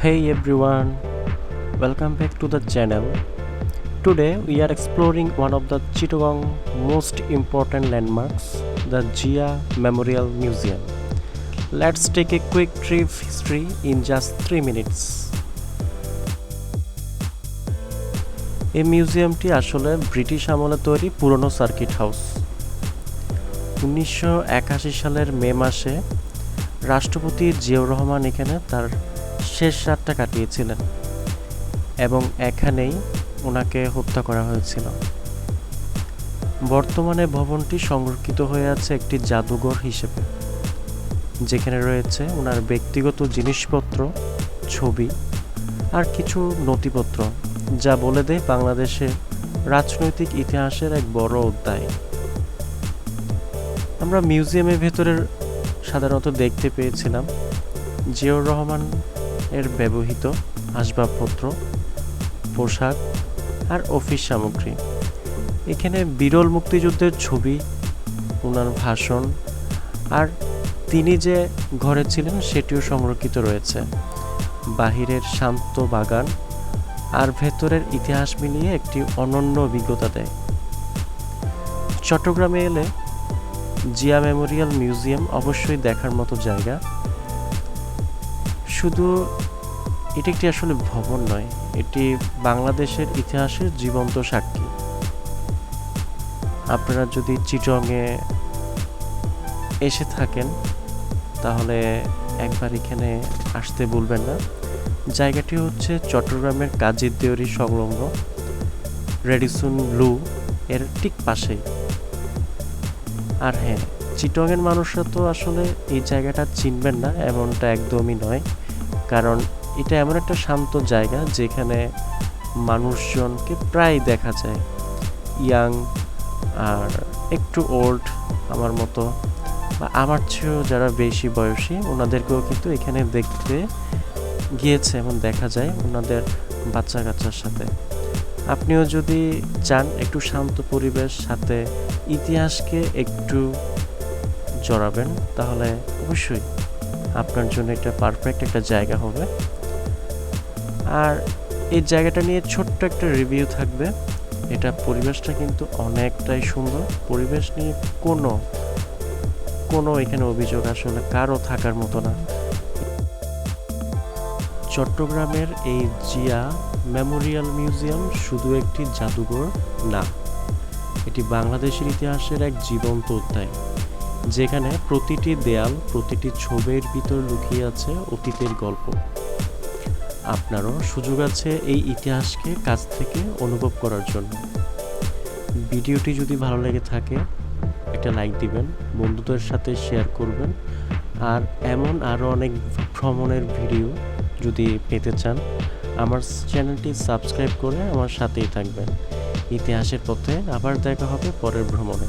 Hey everyone, welcome back to the channel. Today we are exploring one of the Chittagong most important landmarks, the Jia Memorial Museum. Let's take a quick trip history in just 3 minutes. এই মিউজিয়ামটি আসলে British আমলে তৈরি পুরনো circuit house উনিশশো একাশি সালের মে মাসে রাষ্ট্রপতি জিয়াউর রহমান এখানে তার শেষ রাতটা কাটিয়েছিলেন এবং এখানেই ওনাকে হত্যা করা হয়েছিল। বর্তমানে ভবনটি সংরক্ষিত হয়ে আছে একটি জাদুঘর হিসেবে, যেখানে রয়েছে ওনার ব্যক্তিগত জিনিসপত্র, ছবি আর কিছু নথিপত্র, যা বলে দেয় বাংলাদেশের রাজনৈতিক ইতিহাসের এক বড় অধ্যায়। আমরা মিউজিয়ামের ভেতরের সাধারণত দেখতে পেয়েছিলাম জিয়াউর রহমান এর ব্যবহৃত আসবাবপত্র, পোশাক আর অফিস সামগ্রী। এখানে বিরল মুক্তিযুদ্ধের ছবি ওনার ভাষণ আর তিনি যে ঘরে ছিলেন সেটিও সংরক্ষিত রয়েছে। বাহিরের শান্ত বাগান আর ভেতরের ইতিহাস মিলিয়ে একটি অনন্য অভিজ্ঞতা দেয়। চট্টগ্রামে এলে জিয়া মেমোরিয়াল মিউজিয়াম অবশ্যই দেখার মতো জায়গা শুধু এটি একটি আসলে ভবন নয়, এটি বাংলাদেশের ইতিহাসের জীবন্ত সাক্ষী। আপনারা যদি চিটংয়ে এসে থাকেন, তাহলে একবার এখানে আসতে ভুলবেন না। জায়গাটি হচ্ছে চট্টগ্রামের কাজীর দেওরি সংলগ্ন রেডিসন ব্লু এর ঠিক পাশেই। আর হ্যাঁ চিটংয়ের মানুষরা তো আসলে এই জায়গাটা চিনবেন না, এমনটা একদমই নয়। কারণ এটা এমন একটা শান্ত জায়গা যেখানে মানুষজনকে প্রায় দেখা যায়। ইয়াং আর একটু ওল্ড আমার মতো বা আমার চেয়েও যারা বেশি বয়সী ওনাদেরকেও কিন্তু এখানে দেখতে গিয়েছে এমন দেখা যায় ওনাদের বাচ্চা কাচ্চার সাথে। আপনিও যদি চান একটু শান্ত পরিবেশ, সাথে ইতিহাসকে একটু জড়াবেন, তাহলে অবশ্যই আপনার জন্য এটা পারফেক্ট একটা জায়গা হবে। আর এই জায়গাটা নিয়ে ছোট্ট একটা রিভিউ থাকবে। এটা পরিবেশটা কিন্তু অনেকটাই সুন্দর। পরিবেশ নিয়ে কোনো কোনো এখানে অভিযোগ আসলে কারও থাকার মতো না। চট্টগ্রামের এই জিয়া মেমোরিয়াল মিউজিয়াম শুধু একটি জাদুঘর না, এটি বাংলাদেশের ইতিহাসের এক জীবন্ত অধ্যায় যেখানে প্রতিটি দেয়াল, প্রতিটি ছবির ভিতর লুকিয়ে আছে অতীতের গল্প। আপনারও সুযোগ আছে এই ইতিহাসকে কাছ থেকে অনুভব করার জন্য। ভিডিওটি যদি ভালো লেগে থাকে, একটা লাইক দিবেন, বন্ধুদের সাথে শেয়ার করবেন, আর এমন আরও অনেক ভ্রমণের ভিডিও যদি পেতে চান, আমার চ্যানেলটি সাবস্ক্রাইব করে আমার সাথেই থাকবেন। ইতিহাসের পথে আবার দেখা হবে পরের ভ্রমণে।